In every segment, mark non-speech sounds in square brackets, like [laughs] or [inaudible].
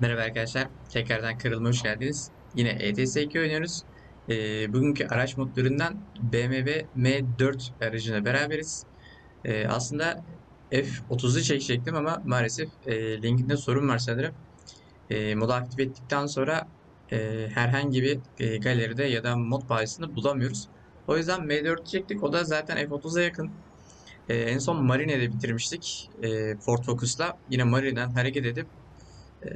Merhaba arkadaşlar, tekrardan kırılma hoş geldiniz. Yine ETS 2 oynuyoruz. Ee, bugünkü araç modlarından BMW M4 aracına beraberiz. Ee, aslında F30'u çekecektim ama maalesef e, linkinde sorun var sanırım. E, modu aktif ettikten sonra e, herhangi bir e, galeride ya da mod bayisinde bulamıyoruz. O yüzden M4 çektik. O da zaten F30'a yakın. E, en son Marine'de bitirmiştik. E, Ford Focus'la. Yine Marine'den hareket edip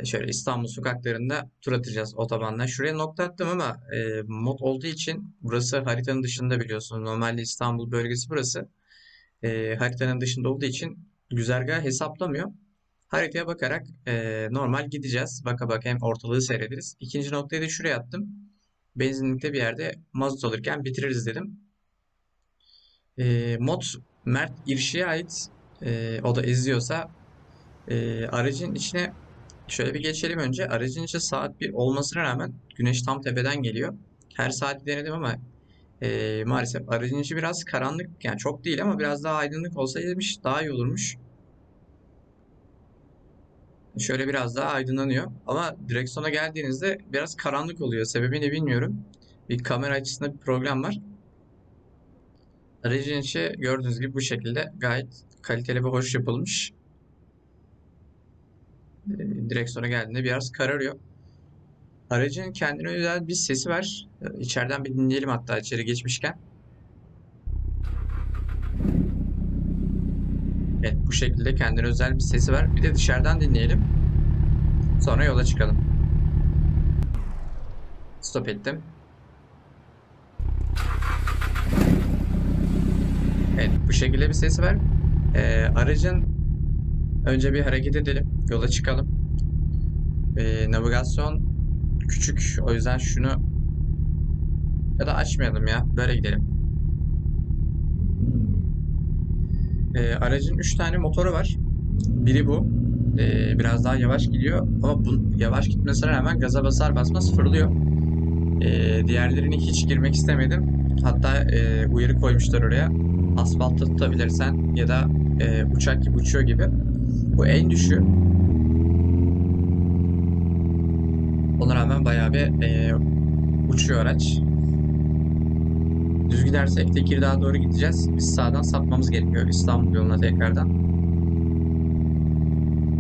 şöyle İstanbul sokaklarında tur atacağız otobanla. Şuraya nokta attım ama e, mod olduğu için burası haritanın dışında biliyorsunuz. Normalde İstanbul bölgesi burası. E, haritanın dışında olduğu için güzergahı hesaplamıyor. Haritaya bakarak e, normal gideceğiz. Baka baka hem ortalığı seyrederiz. İkinci noktayı da şuraya attım. Benzinlikte bir yerde mazot alırken bitiririz dedim. E, mod Mert İrşi'ye ait. E, o da izliyorsa e, aracın içine Şöyle bir geçelim önce. Aracın içi saat 1 olmasına rağmen güneş tam tepeden geliyor. Her saati denedim ama e, maalesef aracın içi biraz karanlık. Yani çok değil ama biraz daha aydınlık olsaymış daha iyi olurmuş. Şöyle biraz daha aydınlanıyor. Ama direksiyona geldiğinizde biraz karanlık oluyor. Sebebini bilmiyorum. Bir kamera açısında bir problem var. Aracın içi gördüğünüz gibi bu şekilde gayet kaliteli ve hoş yapılmış. Direksiyona geldiğinde biraz kararıyor. Aracın kendine özel bir sesi var. E, İçeriden bir dinleyelim hatta içeri geçmişken. Evet bu şekilde kendine özel bir sesi var. Bir de dışarıdan dinleyelim. Sonra yola çıkalım. Stop ettim. Evet bu şekilde bir sesi var. Ee, aracın önce bir hareket edelim. Yola çıkalım. Ee, navigasyon küçük. O yüzden şunu ya da açmayalım ya. Böyle gidelim. Ee, aracın 3 tane motoru var. Biri bu. Ee, biraz daha yavaş gidiyor. Ama bu yavaş gitmesine rağmen gaza basar basmaz fırlıyor. Ee, diğerlerini hiç girmek istemedim. Hatta e, uyarı koymuşlar oraya. Asfaltta tutabilirsen ya da e, uçak gibi uçuyor gibi. Bu en düşüğü. Ona rağmen bayağı bir e, uçuyor araç. Düz gidersek Tekirdağ'a doğru gideceğiz. Biz sağdan sapmamız gerekiyor İstanbul yoluna tekrardan.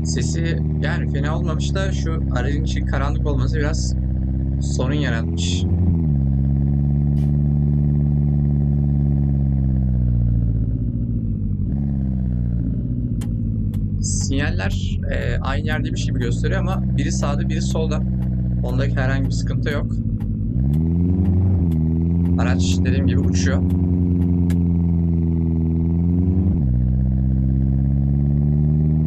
Sesi yani fena olmamış da şu aracın içi karanlık olması biraz sorun yaratmış. Sinyaller e, aynı yerdeymiş gibi gösteriyor ama biri sağda biri solda. Ondaki herhangi bir sıkıntı yok. Araç dediğim gibi uçuyor.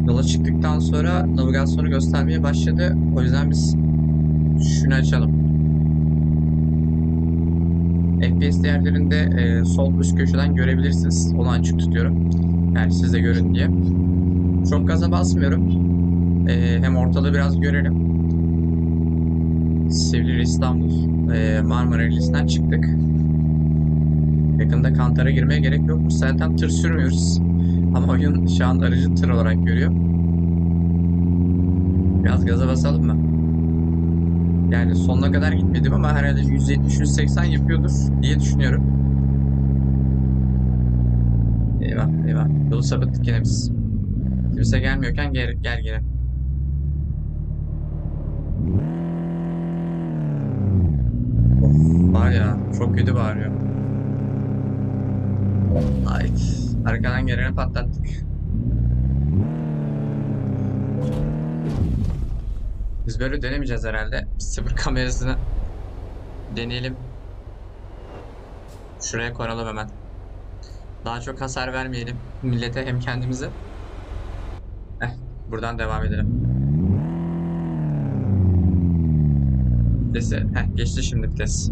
Yola çıktıktan sonra navigasyonu göstermeye başladı. O yüzden biz şunu açalım. FPS değerlerinde e, sol üst köşeden görebilirsiniz. Onu açık tutuyorum. Yani siz de görün diye. Çok gaza basmıyorum. E, hem ortalığı biraz görelim. Sivri İstanbul e, Marmara Rallisi'nden çıktık. Yakında Kantar'a girmeye gerek yokmuş. Zaten tır sürmüyoruz. Ama oyun şu an aracı tır olarak görüyor. Biraz gaza basalım mı? Yani sonuna kadar gitmedim ama herhalde 170-180 yapıyordur diye düşünüyorum. Eyvah eyvah. Yolu sapıttık yine biz. Kimse gelmiyorken gel gel gel. Of, var ya çok kötü bağırıyor. Ay, arkadan geleni patlattık. Biz böyle denemeyeceğiz herhalde. Sıfır kamerasını deneyelim. Şuraya koyalım hemen. Daha çok hasar vermeyelim millete hem kendimize. Buradan devam edelim. Vitesi. Heh, geçti şimdi vites.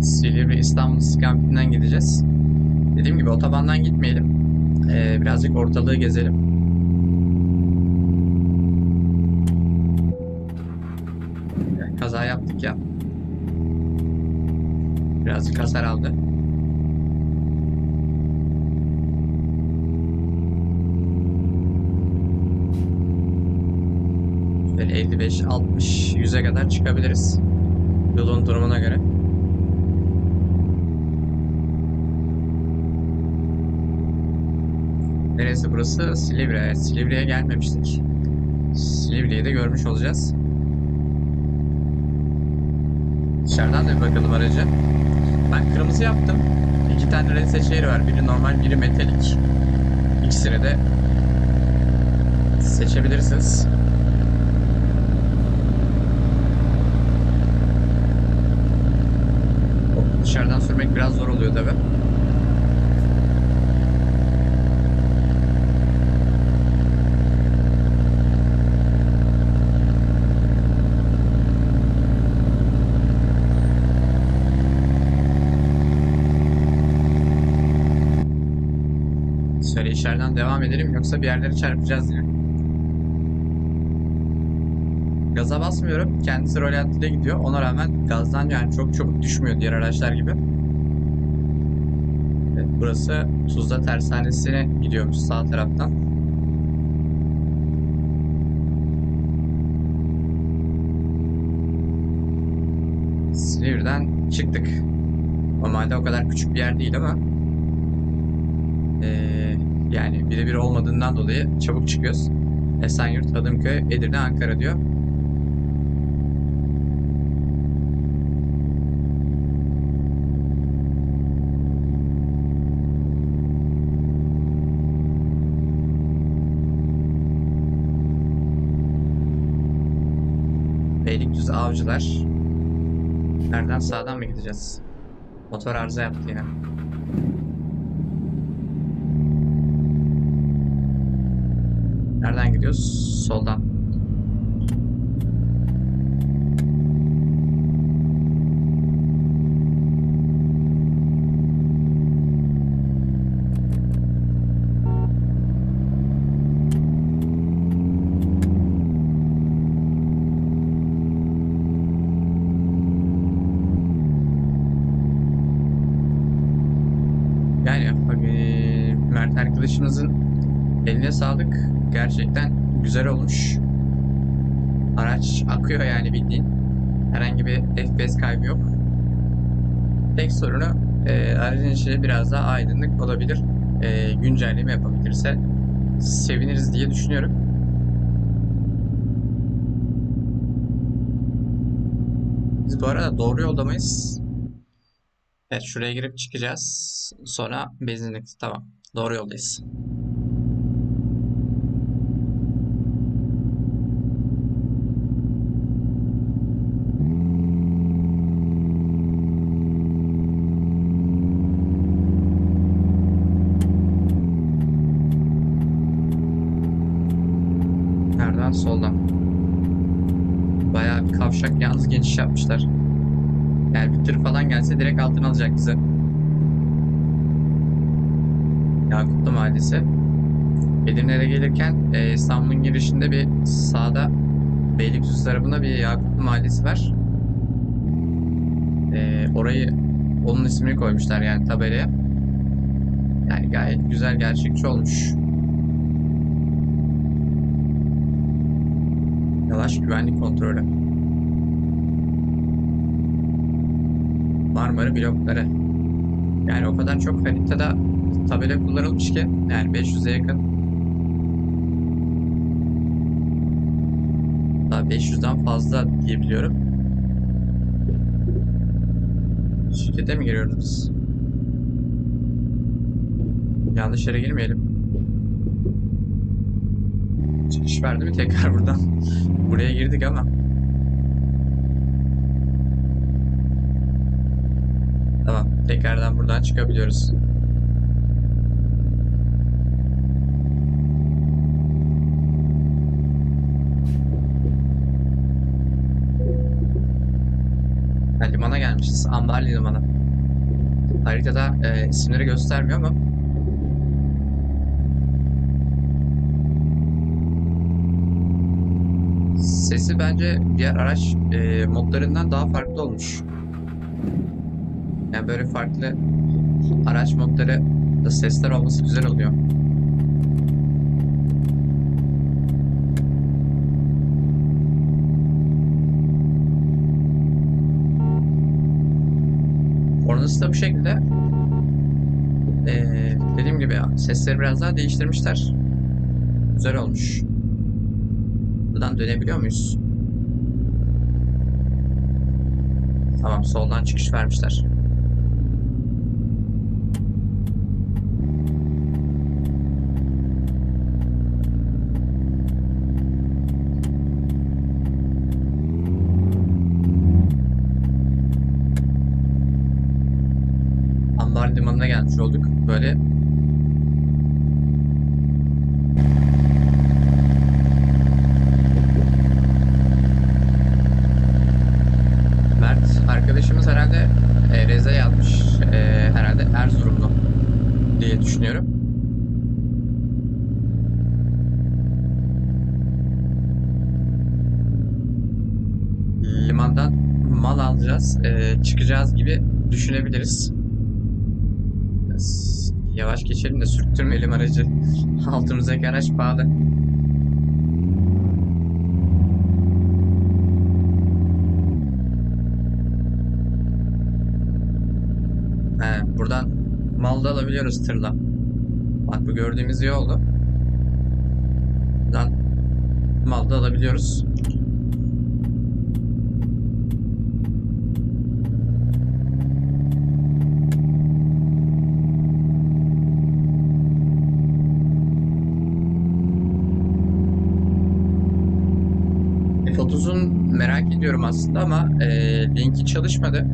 Silivri İstanbul istikametinden gideceğiz. Dediğim gibi otobandan gitmeyelim. Ee, birazcık ortalığı gezelim. Kaza yaptık ya. Birazcık hasar aldı. 55, 60, 100'e kadar çıkabiliriz. Yolun durumuna göre. Neresi burası? Silivri. Silivri'ye gelmemiştik. Silivri'yi de görmüş olacağız. Dışarıdan da bir bakalım araca. Ben kırmızı yaptım. İki tane renk seçeneği var. Biri normal, biri metalik. İkisini de seçebilirsiniz. Dışarıdan sürmek biraz zor oluyor tabi. Şöyle içeriden devam edelim yoksa bir yerlere çarpacağız yine. Gaza basmıyorum. Kendisi rölantiyle gidiyor. Ona rağmen gazdan yani çok çabuk düşmüyor diğer araçlar gibi. Evet, burası Tuzla Tersanesi'ne gidiyormuş sağ taraftan. Silivri'den çıktık. Normalde o kadar küçük bir yer değil ama ee, yani birebir olmadığından dolayı çabuk çıkıyoruz. Esenyurt, Hadımköy, Edirne, Ankara diyor. Beylikdüzü Avcılar. Nereden sağdan mı gideceğiz? Motor arıza yaptı yine. Nereden gidiyoruz? Soldan. Yani eee, Mert arkadaşımızın eline sağlık. Gerçekten güzel olmuş. Akıyor yani bildiğin. Herhangi bir FPS kaybı yok. Tek sorunu eee aracın içi biraz daha aydınlık olabilir. Eee, güncelleme yapabilirse seviniriz diye düşünüyorum. Biz bu arada doğru yolda mıyız? Evet şuraya girip çıkacağız. Sonra benzinlik. Tamam. Doğru yoldayız. Nereden? Soldan. Bayağı bir kavşak yalnız geçiş yapmışlar. Yani bir tır falan gelse direkt altına alacak bizi. Yakutlu Mahallesi. Edirne'ye gelirken e, İstanbul'un girişinde bir sağda Beylikdüzü tarafında bir Yakutlu Mahallesi var. E, orayı onun ismini koymuşlar yani tabelaya. Yani gayet güzel gerçekçi olmuş. Yavaş güvenlik kontrolü. Marmara blokları. Yani o kadar çok haritada tabela kullanılmış ki yani 500'e yakın. Daha 500'den fazla diyebiliyorum. Şirkete mi giriyoruz biz? Yanlış yere girmeyelim. Çıkış verdi mi tekrar buradan? Buraya girdik ama. Tamam. Tekrardan buradan çıkabiliyoruz. Ha, limana gelmişiz. Ambarlı Limanı. Haritada e, isimleri göstermiyor ama sesi bence diğer araç e, modlarından daha farklı olmuş. Yani böyle farklı araç modları da sesler olması güzel oluyor. Kornası da bu şekilde. Ee, dediğim gibi ya, sesleri biraz daha değiştirmişler. Güzel olmuş. Buradan dönebiliyor muyuz? Tamam soldan çıkış vermişler. Ambar limanına gelmiş olduk. Böyle Mert arkadaşımız herhalde e, Reza yazmış. E, herhalde Erzurumlu diye düşünüyorum. Limandan mal alacağız, e, çıkacağız gibi düşünebiliriz. Yavaş geçelim de sürttürmeyelim aracı. [laughs] Altımızdaki araç pahalı. He, buradan mal da alabiliyoruz tırla. Bak bu gördüğümüz yoldu. Buradan mal da alabiliyoruz. F30'un merak ediyorum aslında ama e, linki çalışmadı.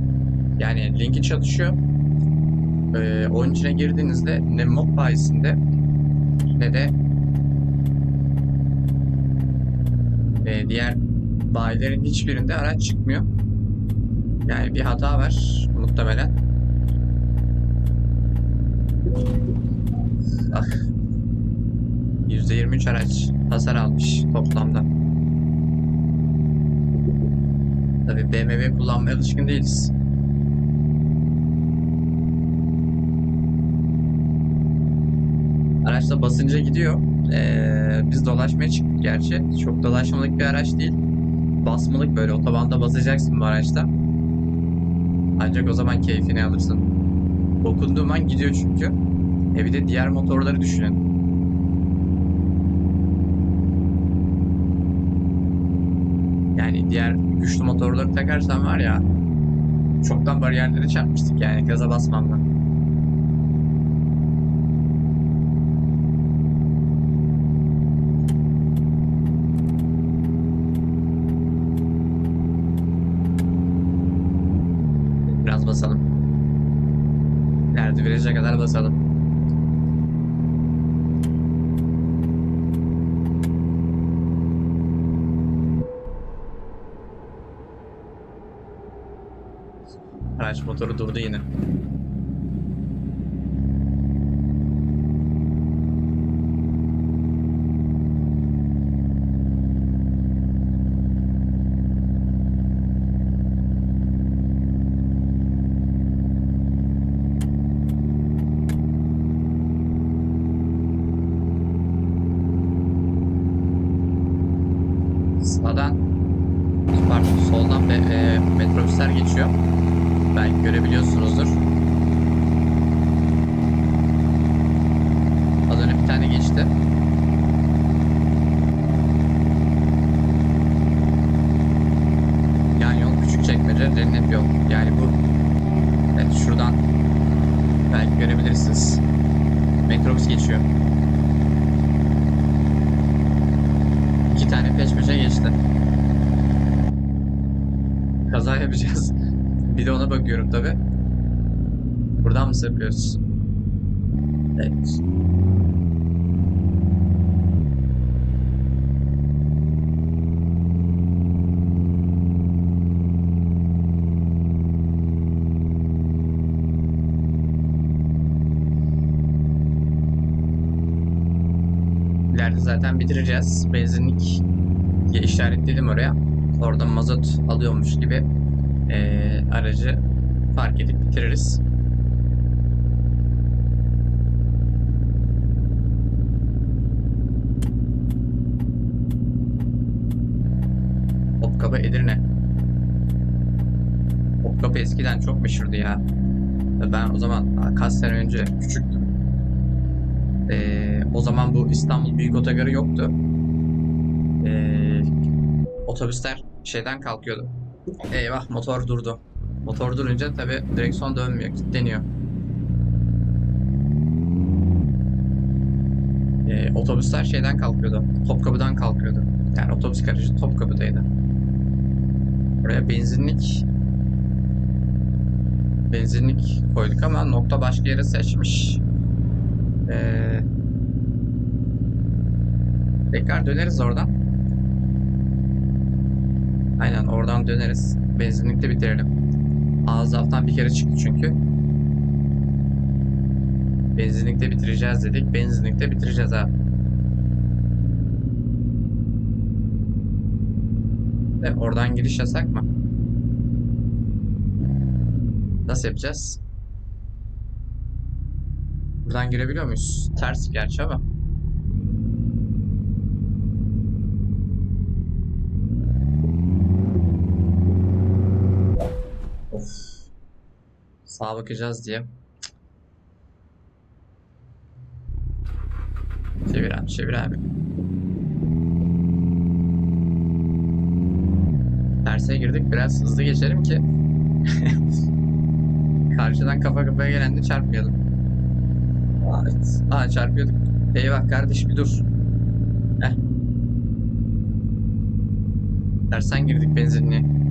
Yani linki çalışıyor. E, oyun içine girdiğinizde ne mod bayisinde ne de e, diğer bayilerin hiçbirinde araç çıkmıyor. Yani bir hata var muhtemelen. Ah. %23 araç hasar almış toplamda. Tabii BMW kullanmaya alışkın değiliz. Araçta basınca gidiyor. Ee, biz dolaşmaya çıktık gerçi. Çok dolaşmalık bir araç değil. Basmalık böyle otobanda basacaksın bu araçta. Ancak o zaman keyfini alırsın. Dokunduğum an gidiyor çünkü. E bir de diğer motorları düşünün. Yani diğer güçlü motorları takarsan var ya çoktan bariyerleri çarpmıştık yani gaza basmamla. Biraz basalım. Nerede viraja kadar basalım. Araç motoru durdu yine. Sağdan pardon soldan ve e, metrobüsler geçiyor. Belki görebiliyorsunuzdur. Az önce bir tane geçti. Yan yol Küçükçekmece cennet yol. Yani bu evet şuradan belki görebilirsiniz. Metrobüs geçiyor. İki tane peş peşe geçti. Kaza yapacağız. Bir de ona bakıyorum tabi. Buradan mı sapıyoruz? Evet. İleride zaten bitireceğiz. Benzinlik işaretledim oraya. Oradan mazot alıyormuş gibi eee, aracı fark edip bitiririz. Topkapı Edirne. Topkapı eskiden çok meşhurdu ya. Ben o zaman kaç sene önce küçüktüm. Ee, o zaman bu İstanbul Büyük Otogarı yoktu. Ee, otobüsler şeyden kalkıyordu. Eyvah motor durdu. Motor durunca tabi direksiyon dönmüyor, kilitleniyor. Ee, otobüsler şeyden kalkıyordu. Topkapı'dan kalkıyordu. Yani otobüs garajı Topkapı'daydı. Buraya benzinlik benzinlik koyduk ama nokta başka yere seçmiş. Ee, tekrar döneriz oradan. Aynen oradan döneriz. Benzinlikte bitirelim. Ağız alttan bir kere çıktı çünkü. Benzinlikte bitireceğiz dedik. Benzinlikte bitireceğiz abi. E, oradan giriş yasak mı? Nasıl yapacağız? Buradan girebiliyor muyuz? Ters gerçi ama. Sağa bakacağız diye. Çevir abi, çevir abi. Terse girdik. Biraz hızlı geçelim ki [laughs] karşıdan kafa kafaya gelenle çarpmayalım. Aa, evet. Aa çarpıyorduk. Eyvah kardeş bir dur. Heh. Tersten girdik benzinliğe.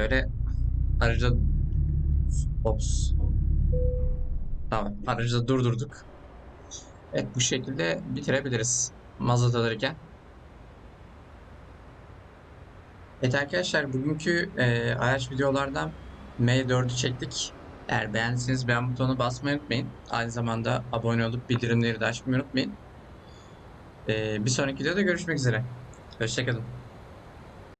Şöyle aracı Ops. Tamam. Aracı da durdurduk. Evet bu şekilde bitirebiliriz. Mazot alırken. Evet arkadaşlar bugünkü e, araç videolardan M4'ü çektik. Eğer beğendiyseniz beğen butonuna basmayı unutmayın. Aynı zamanda abone olup bildirimleri de açmayı unutmayın. E, bir sonraki videoda görüşmek üzere. Hoşçakalın.